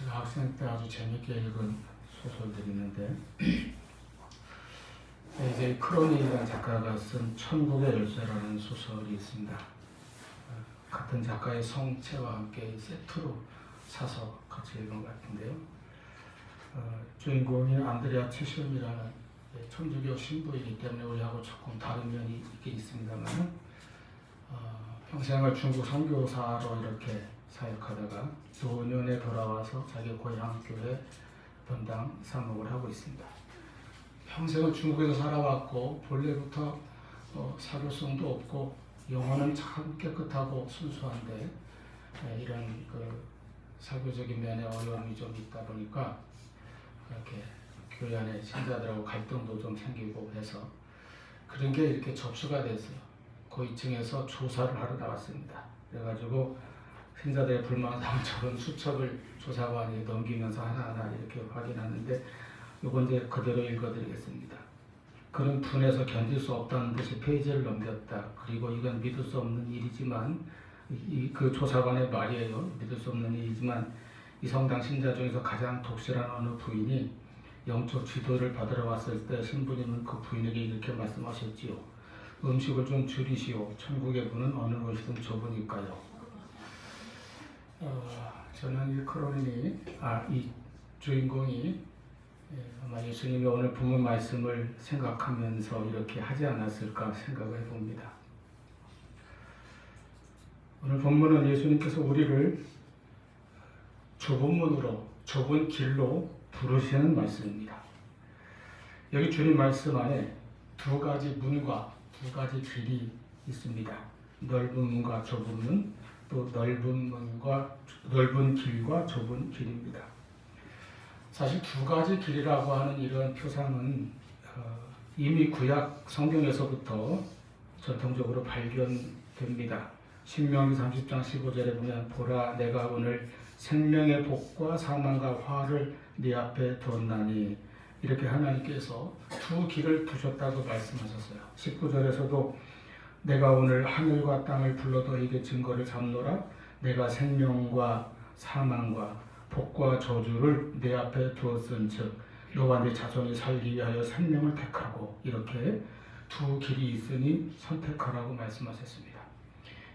제가 학생 때 아주 재밌게 읽은 소설들이 있는데 이제 크로니라는 작가가 쓴 천국의 열쇠라는 소설이 있습니다. 어, 같은 작가의 성체와 함께 세트로 사서 같이 읽은 것 같은데요. 어, 주인공이 안드레아 치시움이라는 예, 천주교 신부이기 때문에 우리하고 조금 다른 면이 있긴 있습니다만 어, 평생을 중국 선교사로 이렇게 사역하다가 노년에 돌아와서 자기 고향 교회 본당 사목을 하고 있습니다. 평생을 중국에서 살아왔고 본래부터 어, 사교성도 없고 영어는 참 깨끗하고 순수한데 예, 이런 그 사교적인 면에 어려움이 좀 있다 보니까 이렇게 교회 안에 신자들하고 갈등도 좀 생기고 해서 그런 게 이렇게 접수가 됐어요. 그 2층에서 조사를 하러 나왔습니다. 그래가지고 신자들의 불만사항 적은 수첩을 조사관이 넘기면서 하나하나 이렇게 확인하는데 요건 이제 그대로 읽어드리겠습니다. 그는 분해서 견딜 수 없다는 듯이 페이지를 넘겼다. 그리고 이건 믿을 수 없는 일이지만 이 그 조사관의 말이에요. 믿을 수 없는 일이지만 이 성당 신자 중에서 가장 독실한 어느 부인이 영적 지도를 받으러 왔을 때 신부님은 그 부인에게 이렇게 말씀하셨지요. 음식을 좀 줄이시오. 천국의 문은 어느 곳이든 좁으니까요. 어, 저는 이 크로니, 아, 이 주인공이 예, 아마 예수님이 오늘 부문 말씀을 생각하면서 이렇게 하지 않았을까 생각을 해봅니다. 오늘 본문은 예수님께서 우리를 좁은 문으로, 좁은 길로 부르시는 말씀입니다. 여기 주님 말씀 안에 두 가지 문과 두 가지 길이 있습니다. 넓은 문과 좁은 문, 또 넓은 문과 넓은 길과 좁은 길입니다. 사실 두 가지 길이라고 하는 이런 표상은 어, 이미 구약 성경에서부터 전통적으로 발견됩니다. 신명기 30장 15절에 보면 보라 내가 오늘 생명의 복과 사망과 화를 네 앞에 두었나니 이렇게 하나님께서 두 길을 두셨다고 말씀하셨어요. 19절에서도 내가 오늘 하늘과 땅을 불러 너에게 증거를 잡노라. 내가 생명과 사망과 복과 저주를 내 앞에 두었은 즉 너와 네 자손이 살기 위하여 생명을 택하고 이렇게 두 길이 있으니 선택하라고 말씀하셨습니다.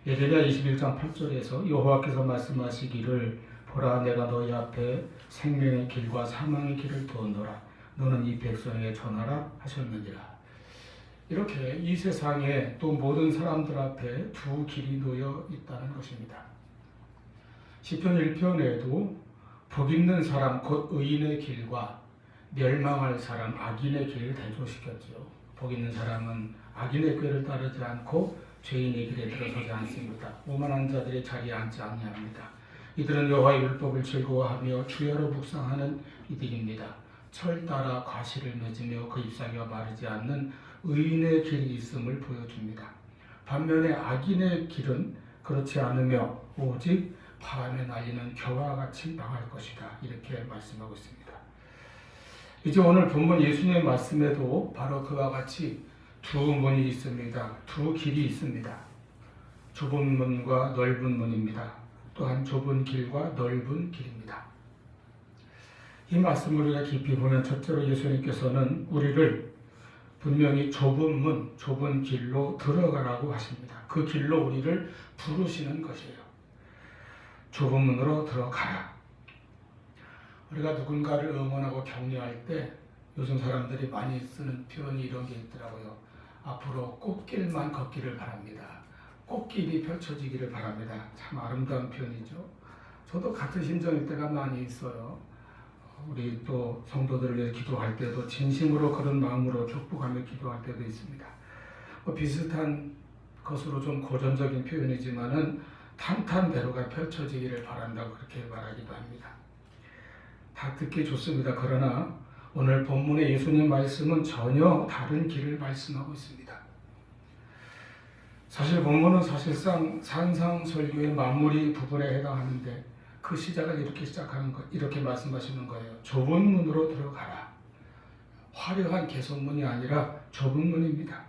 예레미야 21장 8절에서 여호와께서 말씀하시기를 보라 내가 너희 앞에 생명의 길과 사망의 길을 두었노라. 너는 이 백성에게 전하라 하셨느니라 이렇게 이 세상에 또 모든 사람들 앞에 두 길이 놓여 있다는 것입니다. 시편 1편에도 복 있는 사람 곧 의인의 길과 멸망할 사람 악인의 길을 대조시켰죠. 복 있는 사람은 악인의 꾀를 따르지 않고 죄인의 길에 들어서지 않습니다. 오만한 자들의 자리에 앉지 아니합니다. 이들은 여호와의 율법을 즐거워하며 주여로 묵상하는 이들입니다. 철 따라 과실을 맺으며 그 잎사귀가 마르지 않는 의인의 길이 있음을 보여줍니다. 반면에 악인의 길은 그렇지 않으며 오직 바람에 날리는 겨와 같이 망할 것이다. 이렇게 말씀하고 있습니다. 이제 오늘 본문 예수님의 말씀에도 바로 그와 같이 두 문이 있습니다. 두 길이 있습니다. 좁은 문과 넓은 문입니다. 또한 좁은 길과 넓은 길입니다. 이 말씀을 우리가 깊이 보면 첫째로 예수님께서는 우리를 분명히 좁은 문, 좁은 길로 들어가라고 하십니다. 그 길로 우리를 부르시는 것이에요. 좁은 문으로 들어가라. 우리가 누군가를 응원하고 격려할 때 요즘 사람들이 많이 쓰는 표현이 이런 게 있더라고요. 앞으로 꽃길만 걷기를 바랍니다. 꽃길이 펼쳐지기를 바랍니다. 참 아름다운 표현이죠. 저도 같은 심정일 때가 많이 있어요. 우리 또 성도들을 위해 기도할 때도 진심으로 그런 마음으로 축복하며 기도할 때도 있습니다. 뭐 비슷한 것으로 좀 고전적인 표현이지만은 탄탄대로가 펼쳐지기를 바란다고 그렇게 말하기도 합니다. 다 듣기 좋습니다. 그러나 오늘 본문의 예수님 말씀은 전혀 다른 길을 말씀하고 있습니다. 사실 본문은 사실상 산상설교의 마무리 부분에 해당하는데 그 시작을 이렇게 시작하는 거 이렇게 말씀하시는 거예요. 좁은 문으로 들어가라. 화려한 개선문이 아니라 좁은 문입니다.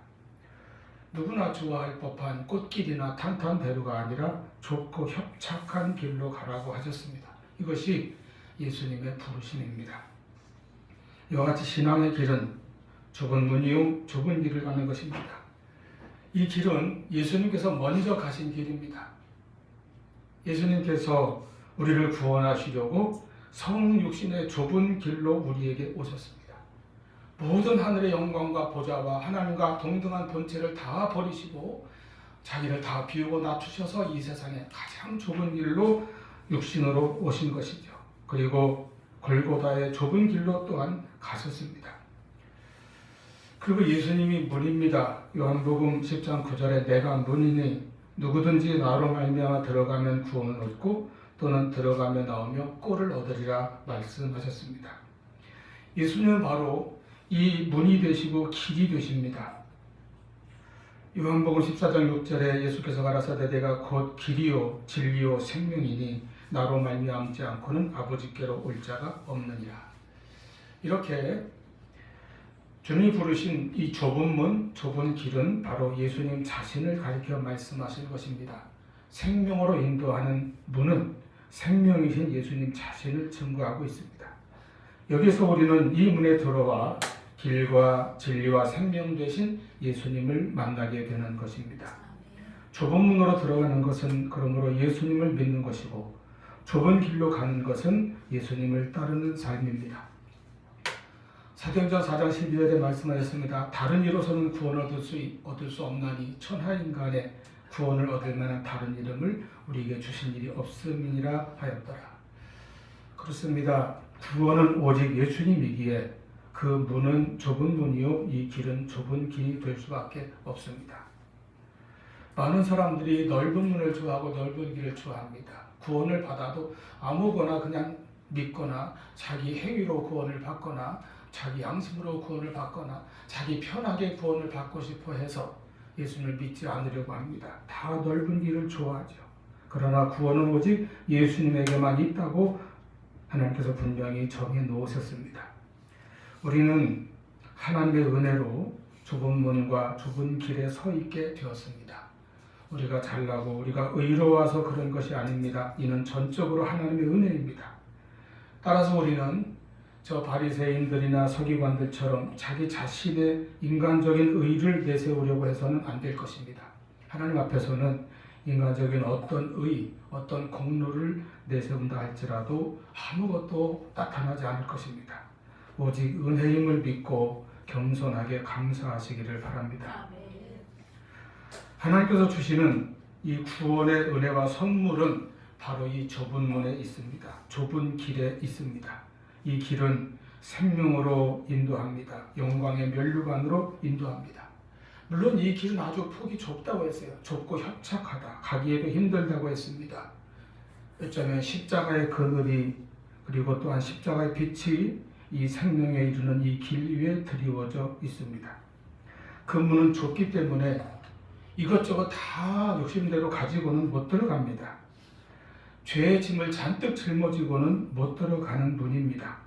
누구나 좋아할 법한 꽃길이나 탄탄대로가 아니라 좁고 협착한 길로 가라고 하셨습니다. 이것이 예수님의 부르심입니다. 이와 같이 신앙의 길은 좁은 문이요 좁은 길을 가는 것입니다. 이 길은 예수님께서 먼저 가신 길입니다. 예수님께서 우리를 구원하시려고 성육신의 좁은 길로 우리에게 오셨습니다. 모든 하늘의 영광과 보좌와 하나님과 동등한 본체를 다 버리시고 자기를 다 비우고 낮추셔서 이 세상에 가장 좁은 길로 육신으로 오신 것이죠. 그리고 골고다의 좁은 길로 또한 가셨습니다. 그리고 예수님이 문입니다. 요한복음 10장 9절에 내가 문이니 누구든지 나로 말미암아 들어가면 구원을 얻고 또는 들어가며 나오며 꼴을 얻으리라 말씀하셨습니다. 예수님은 바로 이 문이 되시고 길이 되십니다. 요한복음 14장 6절에 예수께서 가라사대 내가 곧 길이요 진리요 생명이니 나로 말미암지 않고는 아버지께로 올 자가 없느니라. 이렇게 주님이 부르신 이 좁은 문, 좁은 길은 바로 예수님 자신을 가리켜 말씀하신 것입니다. 생명으로 인도하는 문은 생명이신 예수님 자신을 증거하고 있습니다. 여기서 우리는 이 문에 들어와 길과 진리와 생명 되신 예수님을 만나게 되는 것입니다. 좁은 문으로 들어가는 것은 그러므로 예수님을 믿는 것이고 좁은 길로 가는 것은 예수님을 따르는 삶입니다. 사도행전 4장 12절에 말씀하셨습니다. 다른 이로서는 구원을 얻을 수, 얻을 수 없나니 천하 인간의 구원을 얻을 만한 다른 이름을 우리에게 주신 일이 없음이니라 하였더라. 그렇습니다. 구원은 오직 예수님이기에 그 문은 좁은 문이요 이 길은 좁은 길이 될 수밖에 없습니다. 많은 사람들이 넓은 문을 좋아하고 넓은 길을 좋아합니다. 구원을 받아도 아무거나 그냥 믿거나 자기 행위로 구원을 받거나 자기 양심으로 구원을 받거나 자기 편하게 구원을 받고 싶어 해서 예수님을 믿지 않으려고 합니다. 다 넓은 길을 좋아하죠. 그러나 구원은 오직 예수님에게만 있다고 하나님께서 분명히 정해 놓으셨습니다. 우리는 하나님의 은혜로 좁은 문과 좁은 길에 서 있게 되었습니다. 우리가 잘나고 우리가 의로워서 그런 것이 아닙니다. 이는 전적으로 하나님의 은혜입니다. 따라서 우리는 저 바리새인들이나 서기관들처럼 자기 자신의 인간적인 의를 내세우려고 해서는 안 될 것입니다. 하나님 앞에서는 인간적인 어떤 의, 어떤 공로를 내세운다 할지라도 아무것도 나타나지 않을 것입니다. 오직 은혜임을 믿고 겸손하게 감사하시기를 바랍니다. 하나님께서 주시는 이 구원의 은혜와 선물은 바로 이 좁은 문에 있습니다. 좁은 길에 있습니다. 이 길은 생명으로 인도합니다. 영광의 면류관으로 인도합니다. 물론 이 길은 아주 폭이 좁다고 했어요. 좁고 협착하다. 가기에도 힘들다고 했습니다. 어쩌면 십자가의 그늘이 그리고 또한 십자가의 빛이 이 생명에 이르는 이 길 위에 드리워져 있습니다. 그 문은 좁기 때문에 이것저것 다 욕심대로 가지고는 못 들어갑니다. 죄의 짐을 잔뜩 짊어지고는 못 들어가는 문입니다.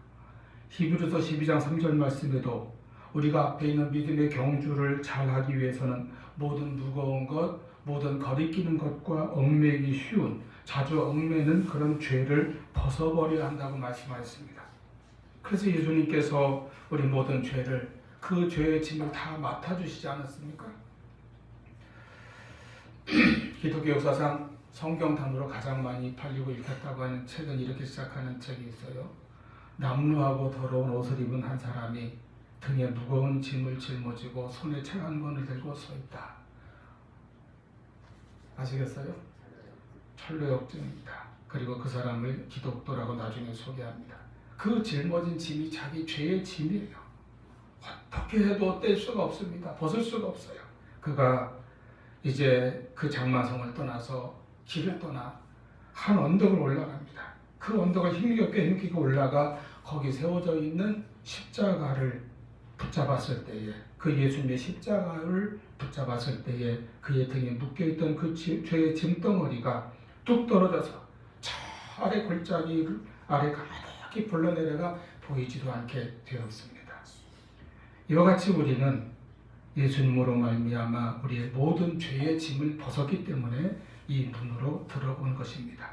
히브리서 12장 3절 말씀에도 우리가 앞에 있는 믿음의 경주를 잘 하기 위해서는 모든 무거운 것, 모든 거리끼는 것과 얽매기 쉬운 자주 얽매는 그런 죄를 벗어버려야 한다고 말씀하셨습니다. 그래서 예수님께서 우리 모든 죄를 그 죄의 짐을 다 맡아주시지 않았습니까? 기독교 역사상 성경단으로 가장 많이 팔리고 읽혔다고 하는 책은 이렇게 시작하는 책이 있어요. 남루하고 더러운 옷을 입은 한 사람이 등에 무거운 짐을 짊어지고 손에 책 한 권을 들고 서 있다. 아시겠어요? 철로역증입니다. 그리고 그 사람을 기독도라고 나중에 소개합니다. 그 짊어진 짐이 자기 죄의 짐이에요. 어떻게 해도 뗄 수가 없습니다. 벗을 수가 없어요. 그가 이제 그 장마성을 떠나서 길을 떠나 한 언덕을 올라갑니다. 그 언덕을 힘겹게 힘겹게 올라가 거기 세워져 있는 십자가를 붙잡았을 때에 그 예수님의 십자가를 붙잡았을 때에 그의 등에 묶여있던 그 지- 죄의 짐덩어리가 뚝 떨어져서 저 아래 골짜기 아래 가득히 불러내려가 보이지도 않게 되었습니다. 이와 같이 우리는 예수님으로 말미암아 우리의 모든 죄의 짐을 벗었기 때문에 이 문으로 들어온 것입니다.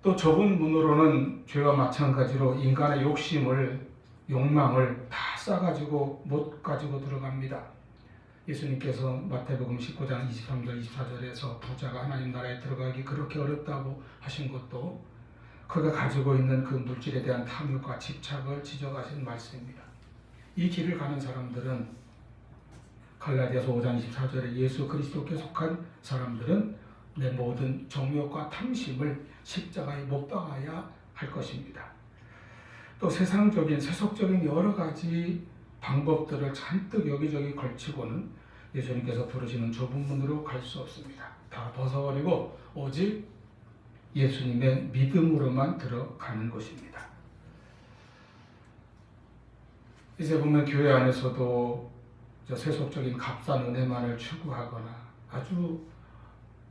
또 좁은 문으로는 죄와 마찬가지로 인간의 욕심을 욕망을 다 싸가지고 못 가지고 들어갑니다. 예수님께서 마태복음 19장 23절 24절에서 부자가 하나님 나라에 들어가기 그렇게 어렵다고 하신 것도 그가 가지고 있는 그 물질에 대한 탐욕과 집착을 지적하신 말씀입니다. 이 길을 가는 사람들은 갈라디아서 5장 24절에 예수 그리스도께 속한 사람들은 내 모든 정욕과 탐심을 십자가에 못 박아야 할 것입니다. 또 세상적인 세속적인 여러 가지 방법들을 잔뜩 여기저기 걸치고는 예수님께서 부르시는 좁은 문으로 갈 수 없습니다. 다 벗어버리고 오직 예수님의 믿음으로만 들어가는 것입니다. 이제 보면 교회 안에서도 저 세속적인 값싼 은혜만을 추구하거나 아주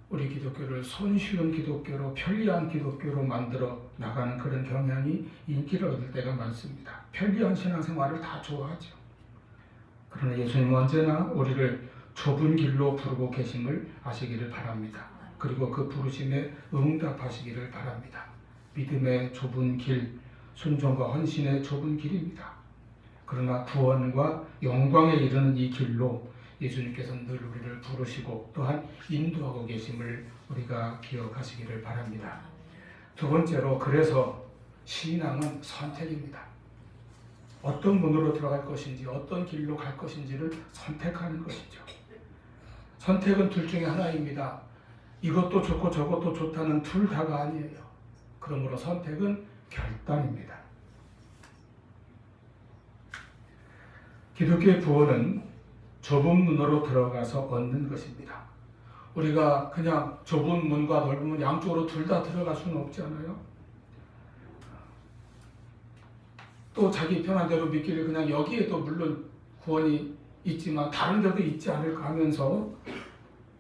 우리 기독교를 손쉬운 기독교로 편리한 기독교로 만들어 나가는 그런 경향이 인기를 얻을 때가 많습니다. 편리한 신앙생활을 다 좋아하죠. 그러나 예수님은 언제나 우리를 좁은 길로 부르고 계심을 아시기를 바랍니다. 그리고 그 부르심에 응답하시기를 바랍니다. 믿음의 좁은 길, 순종과 헌신의 좁은 길입니다. 그러나 구원과 영광에 이르는 이 길로 예수님께서는 늘 우리를 부르시고 또한 인도하고 계심을 우리가 기억하시기를 바랍니다. 두 번째로 그래서 신앙은 선택입니다. 어떤 문으로 들어갈 것인지 어떤 길로 갈 것인지를 선택하는 것이죠. 선택은 둘 중에 하나입니다. 이것도 좋고 저것도 좋다는 둘 다가 아니에요. 그러므로 선택은 결단입니다. 기독교의 구원은 좁은 문으로 들어가서 얻는 것입니다. 우리가 그냥 좁은 문과 넓은 문 양쪽으로 둘 다 들어갈 수는 없잖아요. 또 자기 편한 대로 믿기를 그냥 여기에도 물론 구원이 있지만 다른 데도 있지 않을까 하면서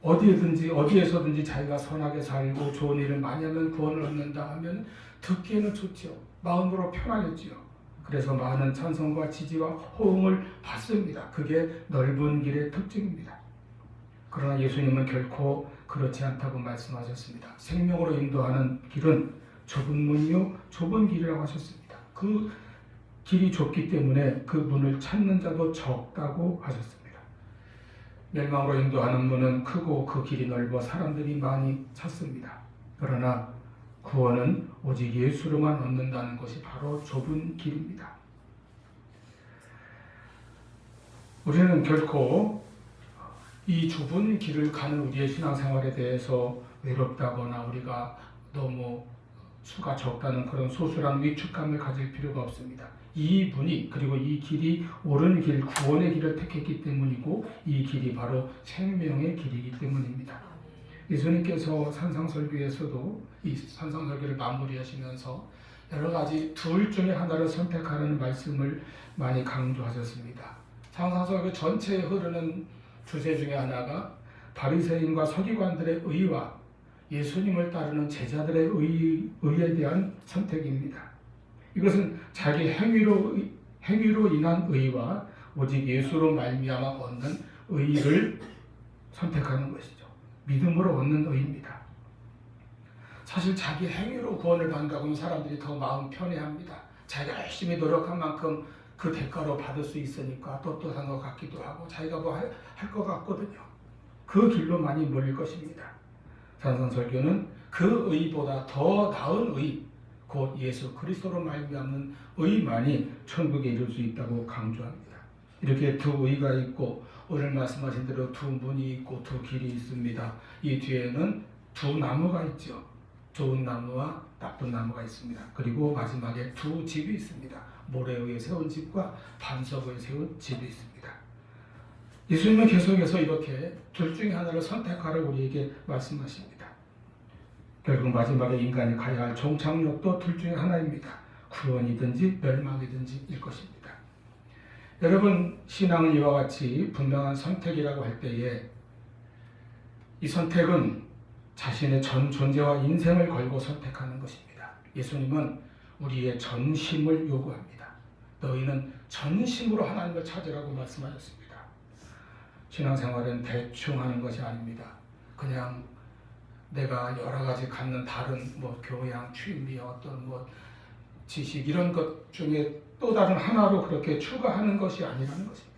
어디에든지 어디에서든지 자기가 선하게 살고 좋은 일을 많이 하면 구원을 얻는다 하면 듣기에는 좋죠. 마음으로 편하겠지요. 그래서 많은 찬성과 지지와 호응을 받습니다. 그게 넓은 길의 특징입니다. 그러나 예수님은 결코 그렇지 않다고 말씀하셨습니다. 생명으로 인도하는 길은 좁은 문이요 좁은 길이라고 하셨습니다. 그 길이 좁기 때문에 그 문을 찾는 자도 적다고 하셨습니다. 멸망으로 인도하는 문은 크고 그 길이 넓어 사람들이 많이 찾습니다. 그러나 구원은 오직 예수로만 얻는다는 것이 바로 좁은 길입니다. 우리는 결코 이 좁은 길을 가는 우리의 신앙생활에 대해서 외롭다거나 우리가 너무 수가 적다는 그런 소수란 위축감을 가질 필요가 없습니다. 이 분이 그리고 이 길이 옳은 길, 구원의 길을 택했기 때문이고 이 길이 바로 생명의 길이기 때문입니다. 예수님께서 산상설교에서도 이 산상 설교를 마무리하시면서 여러 가지 둘 중에 하나를 선택하라는 말씀을 많이 강조하셨습니다. 산상 설교 전체에 흐르는 주제 중에 하나가 바리새인과 서기관들의 의와 예수님을 따르는 제자들의 의, 의에 대한 선택입니다. 이것은 자기 행위로 행위로 인한 의와 오직 예수로 말미암아 얻는 의를 선택하는 것이죠. 믿음으로 얻는 의입니다. 사실 자기 행위로 구원을 하면 사람들이 더 마음 편해합니다. 자기가 열심히 노력한 만큼 그 대가로 받을 수 있으니까 떳떳한 것 같기도 하고 자기가 뭐 할 것 같거든요. 그 길로 많이 몰릴 것입니다. 산상설교는 그 의보다 더 나은 의, 곧 예수 그리스도로 말미암는 의만이 천국에 이룰 수 있다고 강조합니다. 이렇게 두 의가 있고 오늘 말씀하신 대로 두 문이 있고 두 길이 있습니다. 이 뒤에는 두 나무가 있죠. 좋은 나무와 나쁜 나무가 있습니다. 그리고 마지막에 두 집이 있습니다. 모래 위에 세운 집과 반석 위에 세운 집이 있습니다. 예수님은 계속해서 이렇게 둘 중에 하나를 선택하라 우리에게 말씀하십니다. 결국 마지막에 인간이 가야 할 종착역도 둘 중에 하나입니다. 구원이든지 멸망이든지 일 것입니다. 여러분 신앙은 이와 같이 분명한 선택이라고 할 때에 이 선택은 자신의 전 존재와 인생을 걸고 선택하는 것입니다. 예수님은 우리의 전심을 요구합니다. 너희는 전심으로 하나님을 찾으라고 말씀하셨습니다. 신앙생활은 대충 하는 것이 아닙니다. 그냥 내가 여러 가지 갖는 다른 뭐 교양, 취미, 어떤 뭐 지식 이런 것 중에 또 다른 하나로 그렇게 추가하는 것이 아니라는 것입니다.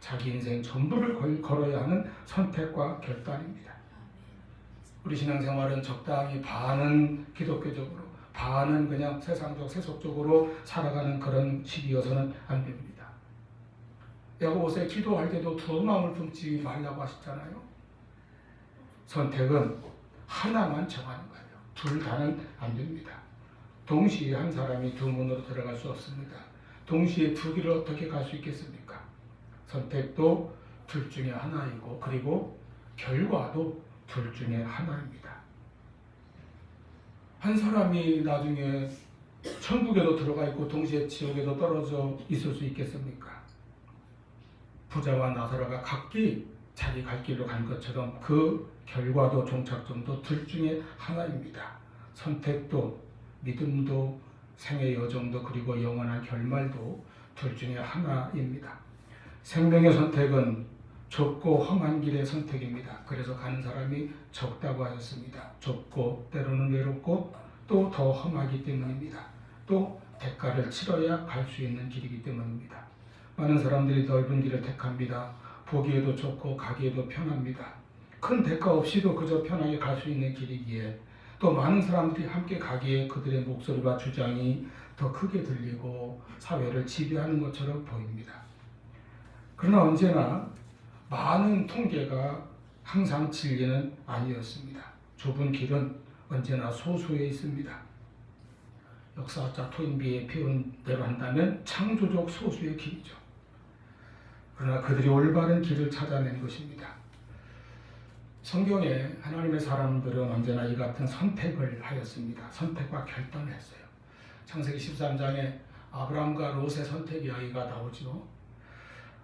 자기 인생 전부를 걸- 걸어야 하는 선택과 결단입니다. 우리 신앙생활은 적당히 반은 기독교적으로, 반은 그냥 세상적, 세속적으로 살아가는 그런 시기여서는 안 됩니다. 야고보서에 기도할 때도 두 마음을 품지 말라고 하셨잖아요. 선택은 하나만 정하는 거예요. 둘 다는 안 됩니다. 동시에 한 사람이 두 문으로 들어갈 수 없습니다. 동시에 두 길을 어떻게 갈 수 있겠습니까? 선택도 둘 중에 하나이고 그리고 결과도 둘 중에 하나입니다. 한 사람이 나중에 천국에도 들어가 있고 동시에 지옥에도 떨어져 있을 수 있겠습니까? 부자와 나사로가 각기 자기 갈 길로 간 것처럼 그 결과도 종착점도 둘 중에 하나입니다. 선택도 믿음도 생의 여정도 그리고 영원한 결말도 둘 중에 하나입니다. 생명의 선택은 좁고 험한 길의 선택입니다. 그래서 가는 사람이 적다고 하셨습니다. 좁고 때로는 외롭고 또 더 험하기 때문입니다. 또 대가를 치러야 갈 수 있는 길이기 때문입니다. 많은 사람들이 넓은 길을 택합니다. 보기에도 좋고 가기에도 편합니다. 큰 대가 없이도 그저 편하게 갈 수 있는 길이기에 또 많은 사람들이 함께 가기에 그들의 목소리와 주장이 더 크게 들리고 사회를 지배하는 것처럼 보입니다. 그러나 언제나 많은 통계가 항상 진리는 아니었습니다. 좁은 길은 언제나 소수에 있습니다. 역사학자 토인비의 표현대로 한다면 창조적 소수의 길이죠. 그러나 그들이 올바른 길을 찾아낸 것입니다. 성경에 하나님의 사람들은 언제나 이 같은 선택을 하였습니다. 선택과 결단을 했어요. 창세기 13장에 아브라함과 롯의 선택 이야기가 나오죠.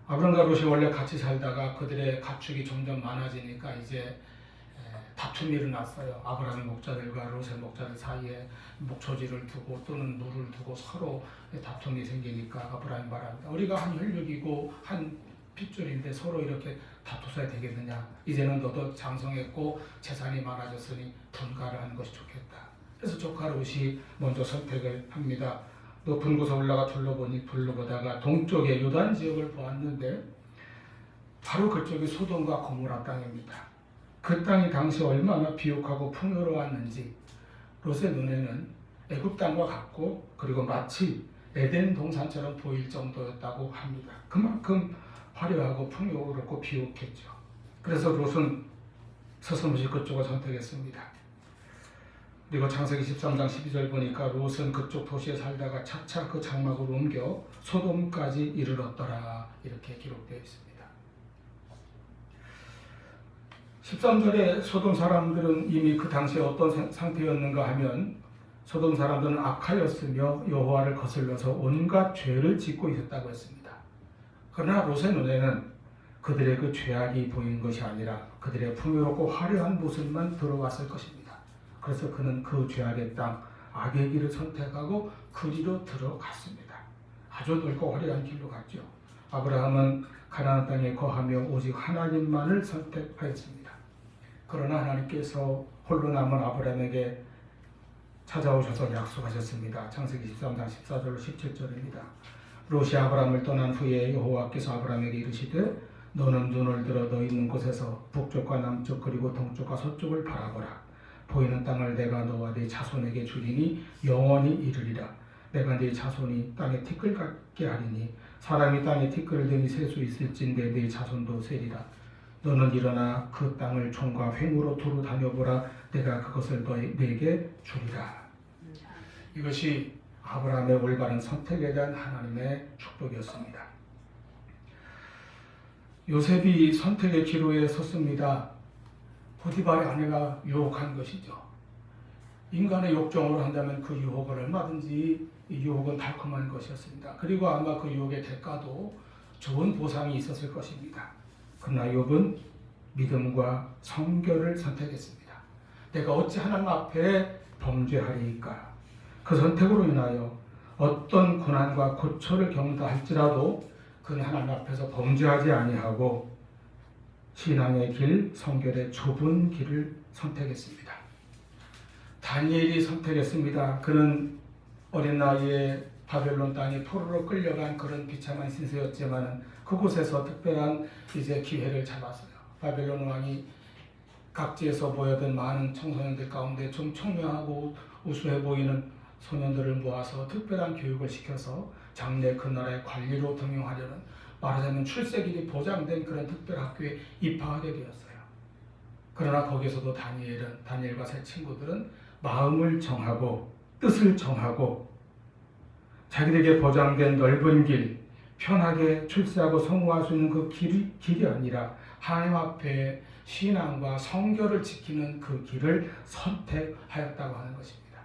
아브라함과 롯이 원래 같이 살다가 그들의 가축이 점점 많아지니까 이제 에, 다툼이 일어났어요. 아브라함의 목자들과 롯의 목자들 사이에 목초지를 두고 또는 물을 두고 서로 다툼이 생기니까 아브라함이 말합니다. 우리가 한 혈육이고 한 핏줄인데 서로 이렇게 다투어야 되겠느냐. 이제는 너도 장성했고 재산이 많아졌으니 분가를 하는 것이 좋겠다. 그래서 조카 롯이 먼저 선택을 합니다. 높은 곳에 올라가 둘러보니 둘러보다가 동쪽의 요단 지역을 보았는데 바로 그쪽이 소돔과 고모라 땅입니다. 그 땅이 당시 얼마나 비옥하고 풍요로웠는지 롯의 눈에는 애굽 땅과 같고 그리고 마치 에덴 동산처럼 보일 정도였다고 합니다. 그만큼 화려하고 풍요롭고 비옥했죠. 그래서 롯은 서슴없이 그쪽을 선택했습니다. 그리고 창세기 13장 12절 보니까 롯은 그쪽 도시에 살다가 차차 그 장막으로 옮겨 소돔까지 이르렀더라 이렇게 기록되어 있습니다. 13절에 소돔 사람들은 이미 그 당시에 어떤 상- 상태였는가 하면 소돔 사람들은 악하였으며 여호와를 거슬러서 온갖 죄를 짓고 있었다고 했습니다. 그러나 롯의 눈에는 그들의 그 죄악이 보인 것이 아니라 그들의 풍요롭고 화려한 모습만 들어왔을 것입니다. 그래서 그는 그 죄악의 땅 악의 길을 선택하고 그리로 들어갔습니다. 아주 넓고 화려한 길로 갔죠. 아브라함은 가나안 땅에 거하며 오직 하나님만을 선택하였습니다. 그러나 하나님께서 홀로 남은 아브라함에게 찾아오셔서 약속하셨습니다. 창세기 13장 14절 17절입니다. 롯이 아브라함을 떠난 후에 여호와께서 아브라함에게 이르시되 너는 눈을 들어 너 있는 곳에서 북쪽과 남쪽 그리고 동쪽과 서쪽을 바라보라. 보이는 땅을 내가 너와 네 자손에게 주리니 영원히 이르리라. 내가 네 자손이 땅에 티끌 같게 하리니 사람이 땅에 티끌을 등이 셀 수 있을진데 네 자손도 세리라. 너는 일어나 그 땅을 총과 횡으로 두루 다녀보라. 내가 그것을 너에게 주리라. 이것이 아브라함의 올바른 선택에 대한 하나님의 축복이었습니다. 요셉이 선택의 기로에 섰습니다. 보디발의 아내가 유혹한 것이죠. 인간의 욕정으로 한다면 그 유혹을 얼마든지 이 유혹은 달콤한 것이었습니다. 그리고 아마 그 유혹의 대가도 좋은 보상이 있었을 것입니다. 그러나 욥은 믿음과 성결을 선택했습니다. 내가 어찌 하나님 앞에 범죄하리까? 그 선택으로 인하여 어떤 고난과 고초를 겪는다 할지라도 그는 하나님 앞에서 범죄하지 아니하고 신앙의 길, 성결의 좁은 길을 선택했습니다. 다니엘이 선택했습니다. 그는 어린 나이에 바벨론 땅에 포로로 끌려간 그런 비참한 신세였지만 그곳에서 특별한 이제 기회를 잡았어요. 바벨론 왕이 각지에서 모여든 많은 청소년들 가운데 좀 청명하고 우수해 보이는 소년들을 모아서 특별한 교육을 시켜서 장래 그 나라의 관리로 등용하려는 말하자면 출세길이 보장된 그런 특별 학교에 입학하게 되었어요. 그러나 거기서도 다니엘은 다니엘과 세 친구들은 마음을 정하고 뜻을 정하고 자기들에게 보장된 넓은 길, 편하게 출세하고 성공할 수 있는 그 길이, 길이 아니라 하나님 앞에 신앙과 성결을 지키는 그 길을 선택하였다고 하는 것입니다.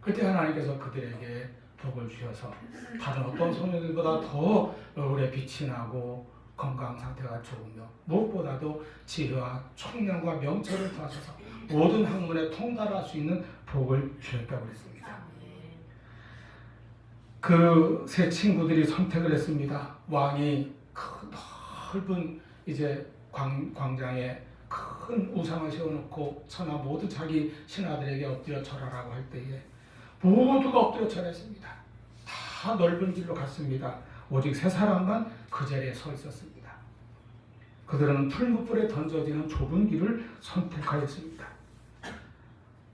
그때 하나님께서 그들에게 복을 주셔서 다른 어떤 소녀들보다 더 얼굴에 빛이 나고 건강 상태가 좋으며 무엇보다도 지혜와 총명과 명철을 더하셔서 모든 학문에 통달할 수 있는 복을 주셨다고 했습니다. 그 세 친구들이 선택을 했습니다. 왕이 큰 넓은 이제 광, 광장에 큰 우상을 세워놓고 천하 모두 자기 신하들에게 엎드려 절하라고 할 때에 모두가 엎드려 절했습니다. 다 넓은 길로 갔습니다. 오직 세 사람만 그 자리에 서 있었습니다. 그들은 풀무불에 던져지는 좁은 길을 선택하였습니다.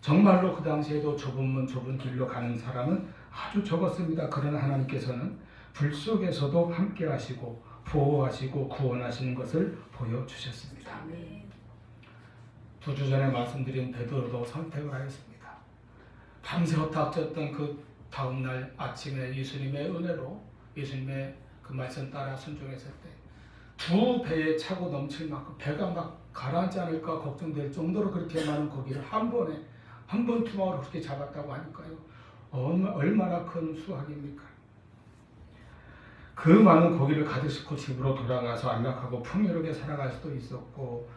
정말로 그 당시에도 좁은 문 좁은 길로 가는 사람은 아주 적었습니다. 그러나 하나님께서는 불 속에서도 함께 하시고 보호하시고 구원하시는 것을 보여주셨습니다. 두 주 전에 말씀드린 베드로도 선택을 하였습니다. 밤새 헛닥쳤던 그 다음날 아침에 예수님의 은혜로 예수님의 그 말씀 따라 순종했을 때 두 배에 차고 넘칠 만큼 배가 막 가라앉지 않을까 걱정될 정도로 그렇게 많은 고기를 한 번에 한 번 투망으로 그렇게 잡았다고 하니까요. 얼마, 얼마나 큰 수확입니까? 그 많은 고기를 가득 싣고 집으로 돌아가서 안락하고 풍요롭게 살아갈 수도 있었고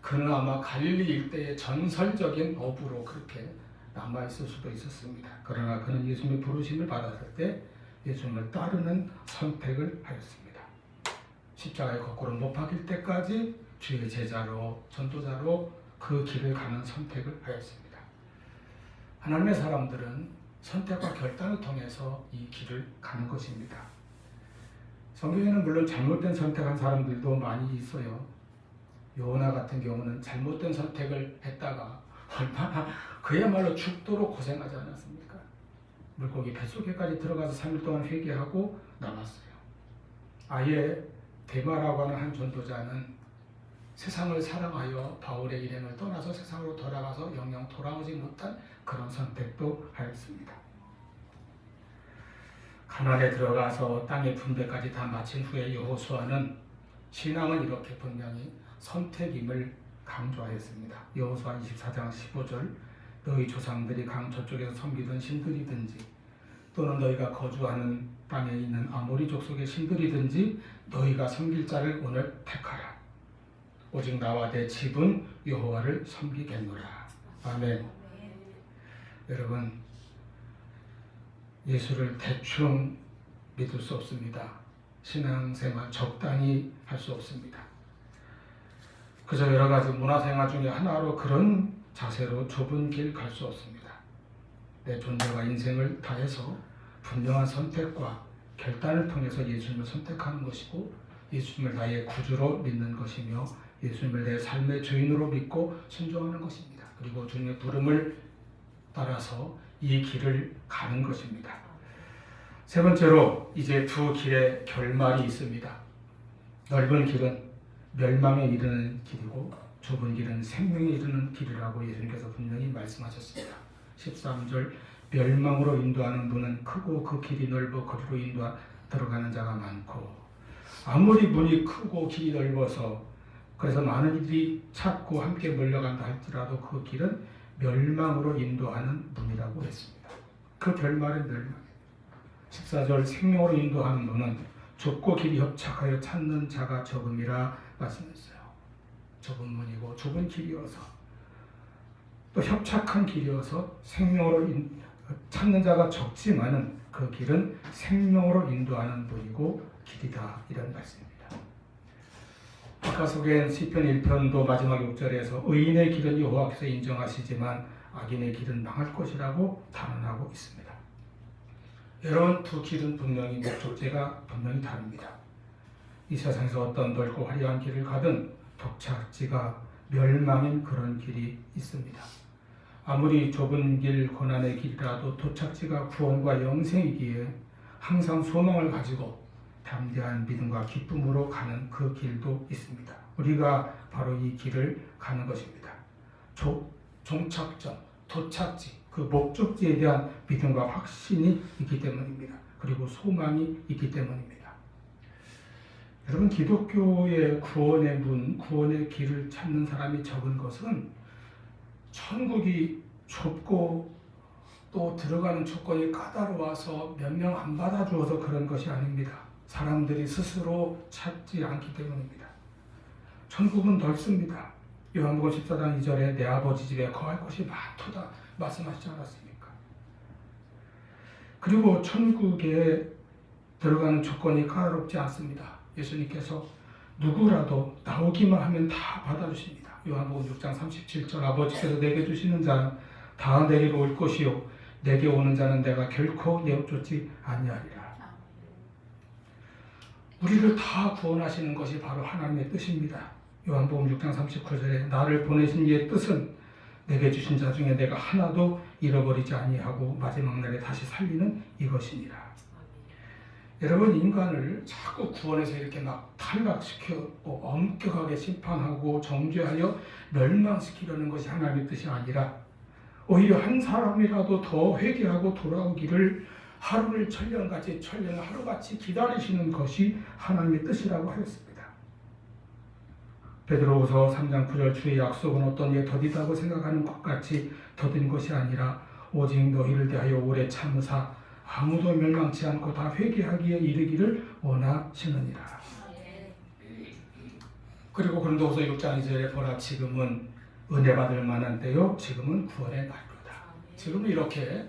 그는 아마 갈릴리 일대의 전설적인 어부로 그렇게 남아 있을 수도 있었습니다. 그러나 그는 예수님의 부르심을 받았을 때 예수님을 따르는 선택을 하였습니다. 십자가에 거꾸로 못 박힐 때까지 주의 제자로 전도자로 그 길을 가는 선택을 하였습니다. 하나님의 사람들은 선택과 결단을 통해서 이 길을 가는 것입니다. 성경에는 물론 잘못된 선택한 사람들도 많이 있어요. 요나 같은 경우는 잘못된 선택을 했다가 얼마나 그야말로 죽도록 고생하지 않았습니까? 물고기 뱃속에까지 들어가서 3일 동안 회개하고 남았어요. 아예 대마라고 하는 한 전도자는 세상을 사랑하여 바울의 일행을 떠나서 세상으로 돌아가서 영영 돌아오지 못한 그런 선택도 하였습니다. 가나안에 들어가서 땅의 분배까지 다 마친 후에 여호수아는 신앙은 이렇게 분명히 선택임을 강조하였습니다. 여호수아 24장 15절 너희 조상들이 강 저쪽에서 섬기던 신들이든지 또는 너희가 거주하는 땅에 있는 아모리 족속의 신들이든지 너희가 섬길 자를 오늘 택하라. 오직 나와 내 집은 여호와를 섬기겠노라. 아멘. 여러분 예수를 대충 믿을 수 없습니다. 신앙생활 적당히 할 수 없습니다. 그저 여러 가지 문화생활 중에 하나로 그런 자세로 좁은 길 갈 수 없습니다. 내 존재와 인생을 다해서 분명한 선택과 결단을 통해서 예수님을 선택하는 것이고 예수님을 나의 구주로 믿는 것이며 예수님을 내 삶의 주인으로 믿고 순종하는 것입니다. 그리고 주님의 부름을 따라서 이 길을 가는 것입니다. 세 번째로 이제 두 길의 결말이 있습니다. 넓은 길은 멸망에 이르는 길이고 좁은 길은 생명에 이르는 길이라고 예수님께서 분명히 말씀하셨습니다. 13절 멸망으로 인도하는 문은 크고 그 길이 넓어 그리로 인도하 들어가는 자가 많고 아무리 문이 크고 길이 넓어서 그래서 많은 이들이 찾고 함께 몰려간다 할지라도 그 길은 멸망으로 인도하는 문이라고 했습니다. 그 결말은 멸망. 14절 생명으로 인도하는 문은 좁고 길이 협착하여 찾는 자가 적음이라 말씀했어요. 좁은 문이고 좁은 길이어서 또 협착한 길이어서 생명으로 인, 찾는 자가 적지만은 그 길은 생명으로 인도하는 문이고 길이다 이런 말씀입니다. 아까 소개한 시편 1편도 마지막 6절에서 의인의 길은 여호와께서 인정하시지만 악인의 길은 망할 것이라고 단언하고 있습니다. 여러분 두 길은 분명히 목적지가 분명히 다릅니다. 이 세상에서 어떤 넓고 화려한 길을 가든 도착지가 멸망인 그런 길이 있습니다. 아무리 좁은 길, 고난의 길이라도 도착지가 구원과 영생이기에 항상 소망을 가지고 담대한 믿음과 기쁨으로 가는 그 길도 있습니다. 우리가 바로 이 길을 가는 것입니다. 조, 종착점, 도착지, 그 목적지에 대한 믿음과 확신이 있기 때문입니다. 그리고 소망이 있기 때문입니다. 여러분 기독교의 구원의 문, 구원의 길을 찾는 사람이 적은 것은 천국이 좁고 또 들어가는 조건이 까다로워서 몇 명 안 받아주어서 그런 것이 아닙니다. 사람들이 스스로 찾지 않기 때문입니다. 천국은 넓습니다. 요한복음 14장 2절에 내 아버지 집에 거할 곳이 많도다 말씀하시지 않았습니까? 그리고 천국에 들어가는 조건이 까다롭지 않습니다. 예수님께서 누구라도 나오기만 하면 다 받아주십니다. 요한복음 6장 37절 아버지께서 내게 주시는 자는 다 내게로 올 것이요 내게 오는 자는 내가 결코 내어쫓지 아니하리라. 우리를 다 구원하시는 것이 바로 하나님의 뜻입니다. 요한복음 6장 39절에 나를 보내신 이의 뜻은 내게 주신 자 중에 내가 하나도 잃어버리지 아니하고 마지막 날에 다시 살리는 이것이니라. 여러분 인간을 자꾸 구원해서 이렇게 막 탈락시키고 엄격하게 심판하고 정죄하여 멸망시키려는 것이 하나님의 뜻이 아니라 오히려 한 사람이라도 더 회개하고 돌아오기를 하루를 천년같이 천년을 하루같이 기다리시는 것이 하나님의 뜻이라고 하였습니다. 베드로후서 3장 9절 주의 약속은 어떤 이에 더디다고 생각하는 것 같이 더딘 것이 아니라 오직 너희를 대하여 오래 참으사 아무도 멸망치 않고 다 회개하기에 이르기를 원하시느니라. 그리고 고린도후서 6장 2절에 보라 지금은 은혜 받을 만한 때요 지금은 구원의 날이로다. 지금은 이렇게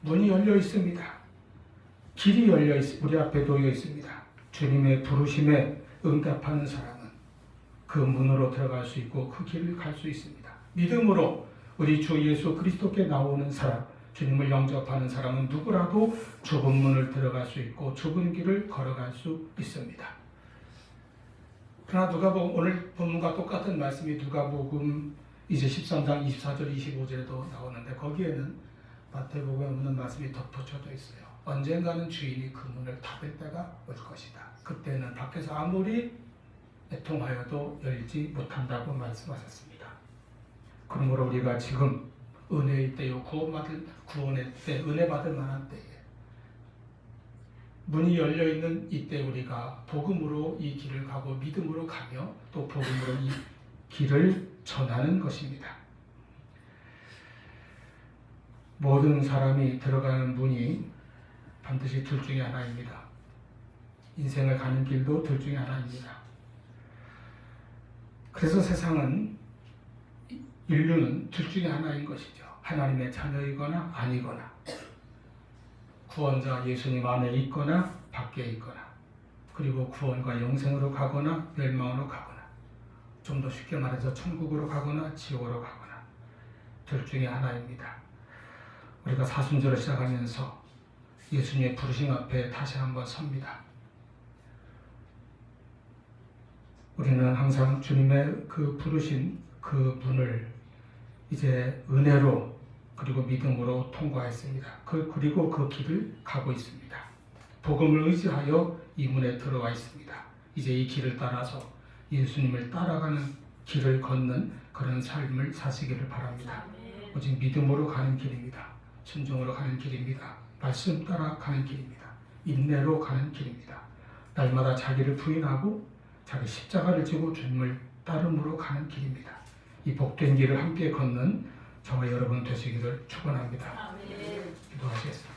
문이 열려 있습니다. 길이 열려 있, 우리 앞에 놓여 있습니다. 주님의 부르심에 응답하는 사람은 그 문으로 들어갈 수 있고 그 길을 갈 수 있습니다. 믿음으로 우리 주 예수 그리스도께 나오는 사람, 주님을 영접하는 사람은 누구라도 좁은 문을 들어갈 수 있고 좁은 길을 걸어갈 수 있습니다. 그러나 누가복음 오늘 본문과 똑같은 말씀이 누가복음 이제 13장 24절 25절에도 나오는데 거기에는 마태복음에 없는 말씀이 덧붙여져 있어요. 언젠가는 주인이 그 문을 닫을 때가 올 것이다. 그때는 밖에서 아무리 애통하여도 열지 못한다고 말씀하셨습니다. 그러므로 우리가 지금 은혜의 때요 구원받을 구원의 때 은혜 받을 만한 때에 문이 열려 있는 이때 우리가 복음으로 이 길을 가고 믿음으로 가며 또 복음으로 이 길을 전하는 것입니다. 모든 사람이 들어가는 문이 반드시 둘 중에 하나입니다. 인생을 가는 길도 둘 중에 하나입니다. 그래서 세상은 인류는 둘 중에 하나인 것이죠. 하나님의 자녀이거나 아니거나 구원자 예수님 안에 있거나 밖에 있거나 그리고 구원과 영생으로 가거나 멸망으로 가거나 좀 더 쉽게 말해서 천국으로 가거나 지옥으로 가거나 둘 중에 하나입니다. 우리가 사순절을 시작하면서 예수님의 부르심 앞에 다시 한번 섭니다. 우리는 항상 주님의 그 부르신 그 문을 이제 은혜로 그리고 믿음으로 통과했습니다. 그 그리고 그 길을 가고 있습니다. 복음을 의지하여 이 문에 들어와 있습니다. 이제 이 길을 따라서 예수님을 따라가는 길을 걷는 그런 삶을 사시기를 바랍니다. 오직 믿음으로 가는 길입니다. 순종으로 가는 길입니다. 말씀 따라 가는 길입니다. 인내로 가는 길입니다. 날마다 자기를 부인하고 자기 십자가를 지고 주님을 따름으로 가는 길입니다. 이 복된 길을 함께 걷는 저와 여러분 되시기를 축원합니다. 기도하시겠습니다.